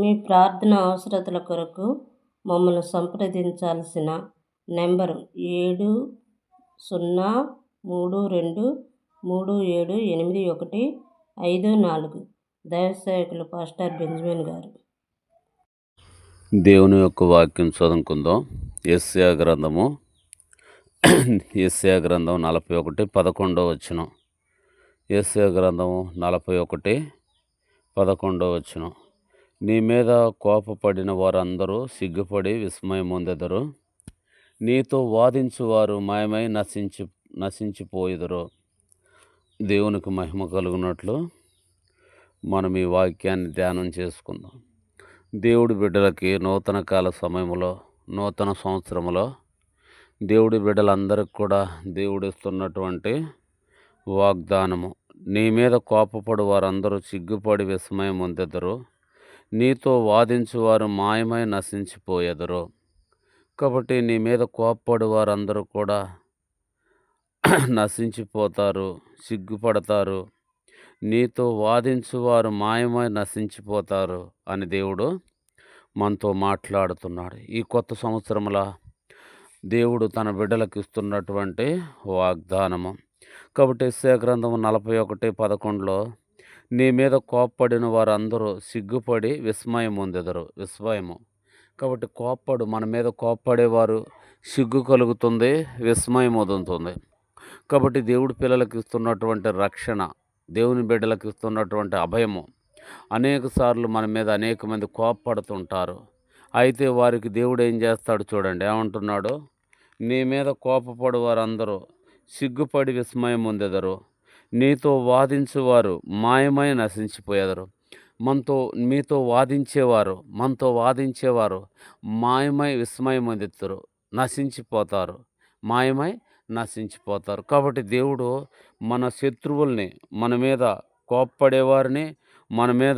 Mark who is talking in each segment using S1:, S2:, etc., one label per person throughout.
S1: మీ ప్రార్థన అవసరతల కొరకు మమ్మల్ని సంప్రదించాల్సిన నెంబరు ఏడు సున్నా మూడు రెండు మూడు ఏడు ఎనిమిది ఒకటి ఐదు నాలుగు. దైవసేవకులు పాస్టర్ బెంజమిన్ గారు.
S2: దేవుని యొక్క వాక్యం చదువుకుందాం. ఎస్యా గ్రంథము ఎస్యా గ్రంథం నలభై ఒకటి పదకొండో వచ్చిన ఎస్యా గ్రంథము నలభై ఒకటి పదకొండో వచ్చిన నీ మీద కోపపడిన వారందరూ సిగ్గుపడి విస్మయం పొందెదరు నీతో వాదించువారు మాయమై నశించి నశించిపోయేదరు. దేవునికి మహిమ కలుగునట్లు మనం ఈ వాక్యాన్ని ధ్యానం చేసుకుందాం. దేవుడి బిడ్డలకి నూతన కాల సమయంలో నూతన సంవత్సరంలో దేవుడి బిడ్డలందరికి కూడా దేవుడు ఇస్తున్నటువంటి వాగ్దానము. నీ మీద కోపపడు వారందరూ సిగ్గుపడి విస్మయం పొందెదరు నీతో వాదించువారు మాయమై నశించిపోయేదరు. కాబట్టి నీ మీద కోప్పడు వారందరూ కూడా నశించిపోతారు సిగ్గుపడతారు. నీతో వాదించువారు మాయమై నశించిపోతారు అని దేవుడు మనతో మాట్లాడుతున్నాడు. ఈ కొత్త సంవత్సరంలో దేవుడు తన బిడ్డలకు ఇస్తున్నటువంటి వాగ్దానము. కాబట్టి ఎస్ఏ గ్రంథము నలభై ఒకటి పదకొండులో నీ మీద కోప్పడిన వారందరూ సిగ్గుపడి విస్మయం పొందెదరు. విస్మయము. కాబట్టి కోప్పడు మన మీద కోప్పడేవారు సిగ్గు కలుగుతుంది విస్మయం వదులుతుంది కాబట్టి దేవుడి పిల్లలకు ఇస్తున్నటువంటి రక్షణ దేవుని బిడ్డలకు ఇస్తున్నటువంటి అభయము. అనేక సార్లు మన మీద అనేక మంది కోప్పడుతుంటారు. అయితే వారికి దేవుడు ఏం చేస్తాడు చూడండి. ఏమంటున్నాడు? నీ మీద కోపపడు వారందరూ సిగ్గుపడి విస్మయం పొందెదరు. నీతో వాదించువారు మాయమై నశించిపోయేదరు. మనతో మీతో వాదించేవారు మనతో వాదించేవారు మాయమై విస్మయం నశించిపోతారు. మాయమై నశించిపోతారు. కాబట్టి దేవుడు మన శత్రువుల్ని మన మీద కోప్పడేవారిని మన మీద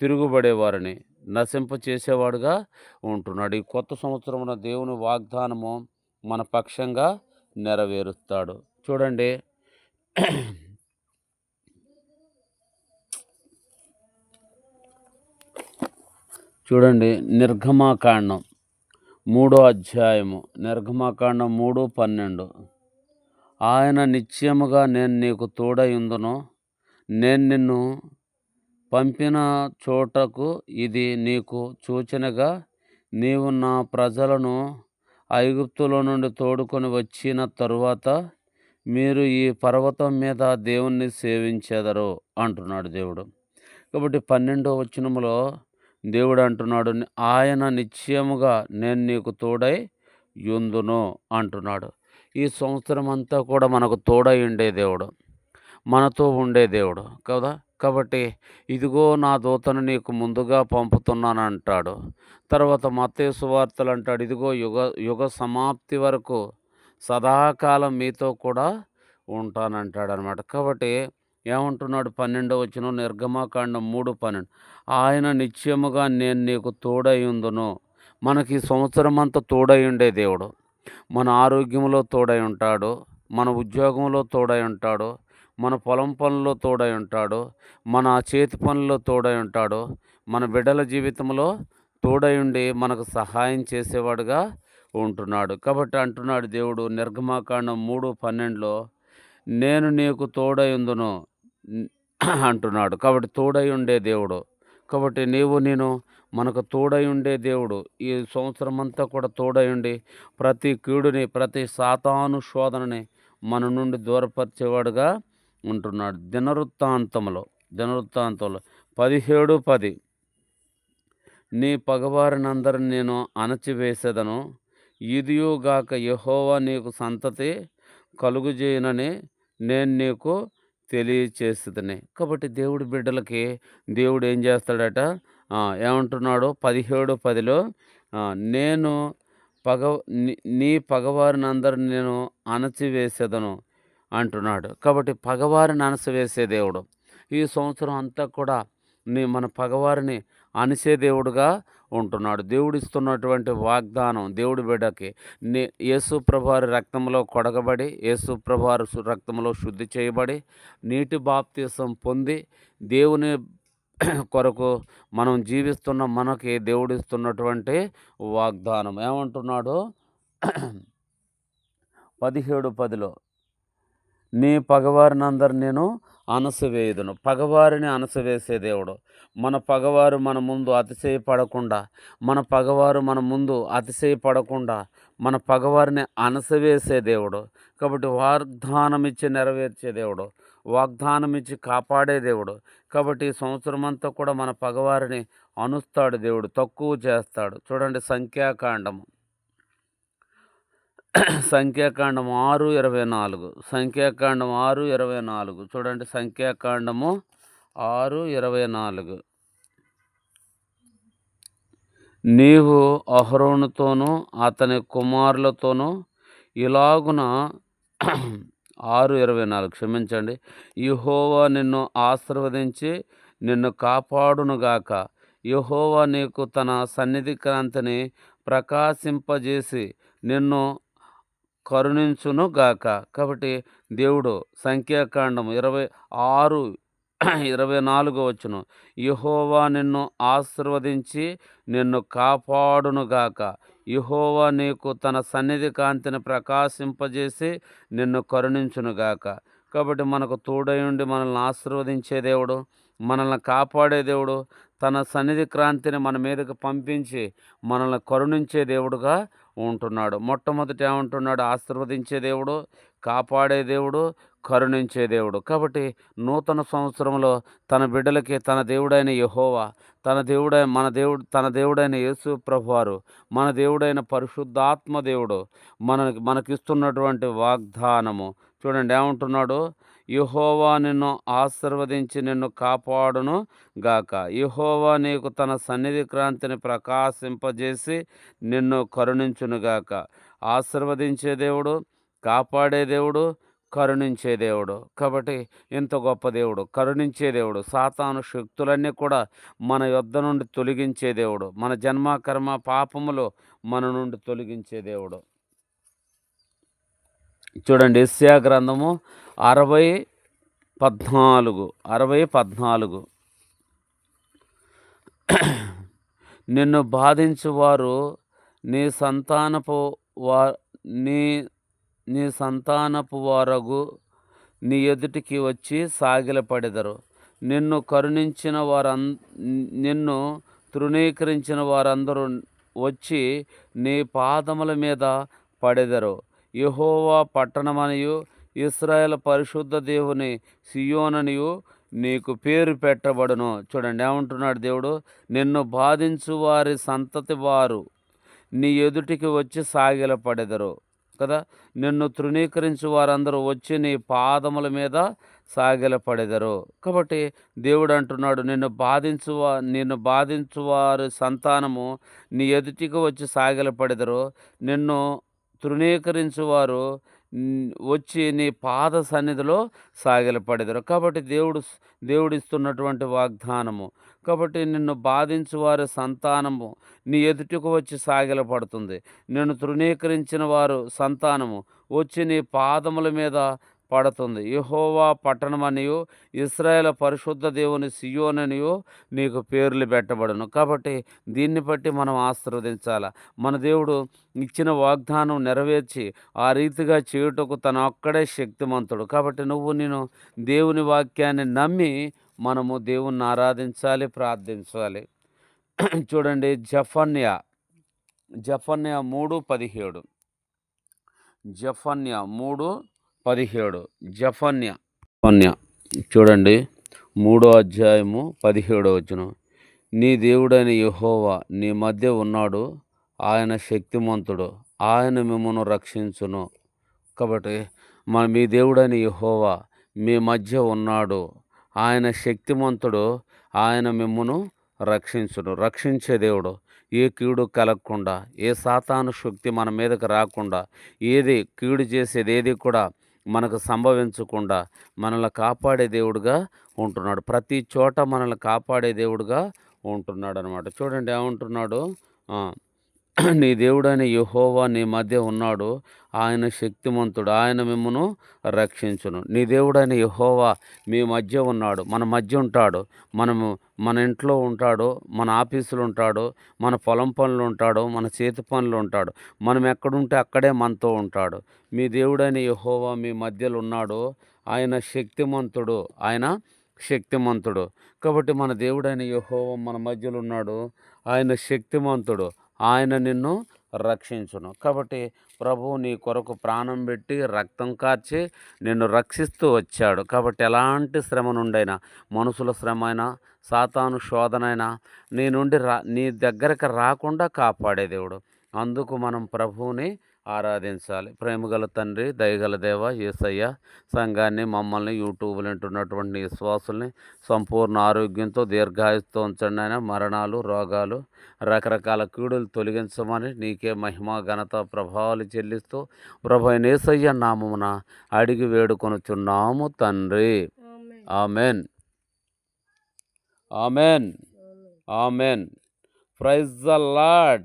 S2: తిరుగుబడేవారిని నశింప చేసేవాడుగా ఉంటున్నాడు. ఈ కొత్త సంవత్సరమున దేవుని వాగ్దానము మన పక్షంగా నెరవేరుస్తాడు. చూడండి చూడండి నిర్గమాకాండం మూడో అధ్యాయము. నిర్గమాకాండం మూడు పన్నెండు. ఆయన నిశ్చయముగా నేను నీకు తోడయుందును నేను నిన్ను పంపిన చోటకు ఇది నీకు సూచనగా నీవు నా ప్రజలను ఐగుప్తులో నుండి తోడుకొని వచ్చిన తరువాత మీరు ఈ పర్వతం మీద దేవుణ్ణి సేవించెదరు అంటున్నాడు దేవుడు. కాబట్టి పన్నెండో వచనములో దేవుడు అంటున్నాడు ఆయన నిశ్చయముగా నేను నీకు తోడై యుందును అంటున్నాడు. ఈ సంవత్సరం అంతా కూడా మనకు తోడై ఉండే దేవుడు మనతో ఉండే దేవుడు కదా? కాబట్టి ఇదిగో నా దూతను నీకు ముందుగా పంపుతున్నాను అంటాడు తర్వాత మత్తయి వార్తలు అంటాడు ఇదిగో యుగ యుగ సమాప్తి వరకు సదాకాలం మీతో కూడా ఉంటానంటాడు అనమాట కాబట్టి ఏమంటున్నాడు? పన్నెండో వచ్చిన నిర్గమాకాండం మూడు పన్నెండు. ఆయన నిశ్చయముగా నేను నీకు తోడై ఉందును మనకి సంవత్సరం అంతా తోడై ఉండే దేవుడు. మన ఆరోగ్యంలో తోడై ఉంటాడు మన ఉద్యోగంలో తోడై ఉంటాడు మన పొలం పనుల్లో తోడై ఉంటాడు మన చేతి పనుల్లో తోడై ఉంటాడు మన బిడ్డల జీవితంలో తోడై ఉండి మనకు సహాయం చేసేవాడుగా ఉంటున్నాడు. కాబట్టి అంటున్నాడు దేవుడు నిర్గమాకాండం మూడు పన్నెండులో నేను నీకు తోడై ఉందును అంటున్నాడు. కాబట్టి తోడై ఉండే దేవుడు. కాబట్టి నీవు నేను మనకు తోడై ఉండే దేవుడు. ఈ సంవత్సరం అంతా కూడా తోడై ఉండి ప్రతి కీడుని ప్రతి సాతాను శోధనని మన నుండి దూరపరిచేవాడుగా ఉంటున్నాడు. దినవృత్తాంతంలో దినవృత్తాంతంలో పదిహేడు పది. నీ పగవారినందరిని నేను అణచివేసేదను. ఇదియుగాక యహోవా నీకు సంతతి కలుగుజేయనని నేను నీకు తెలియచేస్తుందని. కాబట్టి దేవుడి బిడ్డలకి దేవుడు ఏం చేస్తాడట? ఏమంటున్నాడు పదిహేడు పదిలో నేను పగ నీ పగవారిని అందరిని నేను అణచివేసేదను అంటున్నాడు. కాబట్టి పగవారిని అణచివేసే దేవుడు. ఈ సంవత్సరం అంతా కూడా మన పగవారిని అనిసే దేవుడుగా ఉంటున్నాడు. దేవుడు ఇస్తున్నటువంటి వాగ్దానం దేవుడి బిడ్డకి నే యేసుప్రభారి రక్తంలో కొడగబడి యేసుప్రభారు రక్తంలో శుద్ధి చేయబడి నీటి బాప్తీసం పొంది దేవుని కొరకు మనం జీవిస్తున్న మనకి దేవుడిస్తున్నటువంటి వాగ్దానం. ఏమంటున్నాడు? పదిహేడు పదిలో నీ పగవారిని అందరు నేను అనసవేయుదును. పగవారిని అనసవేసే దేవుడు. మన పగవారు మన ముందు అతిశయపడకుండా మన పగవారు మన ముందు అతిశయపడకుండా మన పగవారిని అనసవేసే దేవుడు. కాబట్టి వాగ్దానం ఇచ్చి నెరవేర్చే దేవుడు. వాగ్దానం ఇచ్చి కాపాడే దేవుడు. కాబట్టి ఈ సంవత్సరం అంతా కూడా మన పగవారిని అనుస్తాడు దేవుడు. తక్కువ చేస్తాడు. చూడండి సంఖ్యాకాండము. సంఖ్యాకాండం ఆరు ఇరవై నాలుగు. సంఖ్యాకాండం ఆరు ఇరవై నాలుగు. చూడండి సంఖ్యాకాండము ఆరు ఇరవై నాలుగు. నీవు అహరోనుతోనూ అతని కుమారులతోనూ ఇలాగున ఆరు ఇరవై నాలుగు. క్షమించండి. యహోవా నిన్ను ఆశీర్వదించి నిన్ను కాపాడునుగాక. యహోవా నీకు తన సన్నిధి క్రాంతిని ప్రకాశింపజేసి నిన్ను కరుణించును గాక. కాబట్టి దేవుడు సంఖ్యాకాండం ఇరవై ఆరు ఇరవై నాలుగు వచ్చును యహోవా నిన్ను ఆశీర్వదించి నిన్ను కాపాడును గాక. యహోవా నీకు తన సన్నిధి కాంతిని ప్రకాశింపజేసి నిన్ను కరుణించును గాక. కాబట్టి మనకు తోడయుండి మనల్ని ఆశీర్వదించే దేవుడు మనల్ని కాపాడే దేవుడు తన సన్నిధి క్రాంతిని మన మీదకు పంపించి మనల్ని కరుణించే దేవుడుగా ఉంటున్నాడు. మొట్టమొదట ఏమంటున్నాడు? ఆశీర్వదించే దేవుడు కాపాడే దేవుడు కరుణించే దేవుడు. కాబట్టి నూతన సంవత్సరంలో తన బిడ్డలకి తన దేవుడైన యహోవా తన దేవుడైన మన దేవుడు తన దేవుడైన యేసు ప్రభువారు మన దేవుడైన పరిశుద్ధాత్మ దేవుడు మనకి మనకిస్తున్నటువంటి వాగ్దానము. చూడండి ఏమంటున్నాడు? యహోవా నిన్ను ఆశీర్వదించి నిన్ను కాపాడును గాక. యహోవా నీకు తన సన్నిధి క్రాంతిని ప్రకాశింపజేసి నిన్ను కరుణించును గాక. ఆశీర్వదించే దేవుడు కాపాడే దేవుడు కరుణించే దేవుడు. కాబట్టి ఇంత గొప్ప దేవుడు. కరుణించే దేవుడు. సాతాను శక్తులన్నీ కూడా మన యొద్ద నుండి తొలగించే దేవుడు. మన జన్మ కర్మ పాపములు మన నుండి తొలగించే దేవుడు. చూడండి ఇస్యా గ్రంథము అరవై పద్నాలుగు. అరవై పద్నాలుగు. నిన్ను బాధించువారు నీ సంతానపు వా నీ నీ సంతానపు వారగు నీ ఎదుటికి వచ్చి సాగిలపడెదరు. నిన్ను కరుణించిన వారం నిన్ను తృణీకరించిన వారందరూ వచ్చి నీ పాదముల మీద పడెదరు. యహోవా పట్టణమనియు ఇస్రాయేల్ పరిశుద్ధ దేవుని సియోననియు నీకు పేరు పెట్టబడును. చూడండి ఏమంటున్నాడు దేవుడు? నిన్ను బాధించు వారి సంతతి వారు నీ ఎదుటికి వచ్చి సాగిలపడెదరు. కదా? నిన్ను తృణీకరించు వారందరూ వచ్చి నీ పాదముల మీద సాగిలపడెదరు. కాబట్టి దేవుడు అంటున్నాడు నిన్ను బాధించువా నిన్ను బాధించు వారి సంతానము నీ ఎదుటికి వచ్చి సాగిలపడెదరు. నిన్ను తృణీకరించువారు వారు వచ్చి నీ పాద సన్నిధిలో సాగిలపడేదరు. కాబట్టి దేవుడు దేవుడిస్తున్నటువంటి వాగ్దానము. కాబట్టి నిన్ను బాధించు వారి సంతానము నీ ఎదుటికి వచ్చి సాగిలపడుతుంది. నిన్ను తృణీకరించిన వారు సంతానము. వచ్చి నీ పాదముల మీద పడుతుంది. యహోవా పట్టణమనియు ఇస్రాయేల్ పరిశుద్ధ దేవుని సియోననియు నీకు పేర్లు పెట్టబడును. కాబట్టి దీన్ని బట్టి మనం ఆశీర్వదించాల. మన దేవుడు ఇచ్చిన వాగ్దానం నెరవేర్చి ఆ రీతిగా చేయుటకు తన ఒక్కడే శక్తిమంతుడు. కాబట్టి నువ్వు నేను దేవుని వాక్యాన్ని నమ్మి మనము దేవుణ్ణి ఆరాధించాలి ప్రార్థించాలి. చూడండి జఫన్యా జఫన్యా మూడు పదిహేడు. జఫన్యా మూడు పదిహేడు. జఫన్య. జఫన్య. చూడండి. మూడో అధ్యాయము పదిహేడో వచ్చిన నీ దేవుడైన యహోవా నీ మధ్య ఉన్నాడు. ఆయన శక్తిమంతుడు. ఆయన మిమ్మను రక్షించును. కాబట్టి మన మీ దేవుడైన యహోవా మీ మధ్య ఉన్నాడు. ఆయన శక్తిమంతుడు. ఆయన మిమ్మును రక్షించును. రక్షించే దేవుడు. ఏ కీడు కలగకుండా ఏ సాతాను శక్తి మన మీదకి రాకుండా ఏది కీడు చేసేది ఏది కూడా మనకు సంభవించకుండా మనల్ని కాపాడే దేవుడుగా ఉంటున్నాడు. ప్రతి చోట మనల్ని కాపాడే దేవుడుగా ఉంటున్నాడు అనమాట చూడండి ఏమంటున్నాడు? నీ దేవుడైన యహోవా నీ మధ్య ఉన్నాడు. ఆయన శక్తిమంతుడు. ఆయన మిమ్మను రక్షించును. నీ దేవుడైన యహోవా మీ మధ్య ఉన్నాడు. మన మధ్య ఉంటాడు. మనము మన ఇంట్లో ఉంటాడు. మన ఆఫీసులు ఉంటాడు. మన పొలం పనులు ఉంటాడు. మన చేతి పనులు ఉంటాడు. మనం ఎక్కడుంటే అక్కడే మనతో ఉంటాడు. మీ దేవుడైన యహోవా మీ మధ్యలో ఉన్నాడు. ఆయన శక్తిమంతుడు. ఆయన శక్తిమంతుడు. కాబట్టి మన దేవుడైన యెహోవా మన మధ్యలో ఉన్నాడు. ఆయన శక్తిమంతుడు. ఆయన నిన్ను రక్షించును. కాబట్టి ప్రభువు నీ కొరకు ప్రాణం పెట్టి రక్తం కార్చి నిన్ను రక్షిస్తూ వచ్చాడు. కాబట్టి ఎలాంటి శ్రమ నుండైనా మనుషుల శ్రమ అయినా సాతాను శోధనైనా నీ నుండి రా నీ దగ్గరకు రాకుండా కాపాడే దేవుడు. అందుకు మనం ప్రభువుని ఆరాధించాలి. ప్రేమగల తండ్రి దయగల దేవ యేసయ్య సంఘాన్ని మమ్మల్ని యూట్యూబ్లో వింటున్నటువంటి నీ విశ్వాసుల్ని సంపూర్ణ ఆరోగ్యంతో దీర్ఘాయుస్తో ఉంచండి మరణాలు రోగాలు రకరకాల కీడులు తొలగించమని నీకే మహిమ ఘనత ప్రభావాలు చెల్లిస్తూ ప్రభు నేసయ్య నామమున అడిగి వేడుకొనుచున్నాము తండ్రి. Amen. Amen. Amen. Praise the lord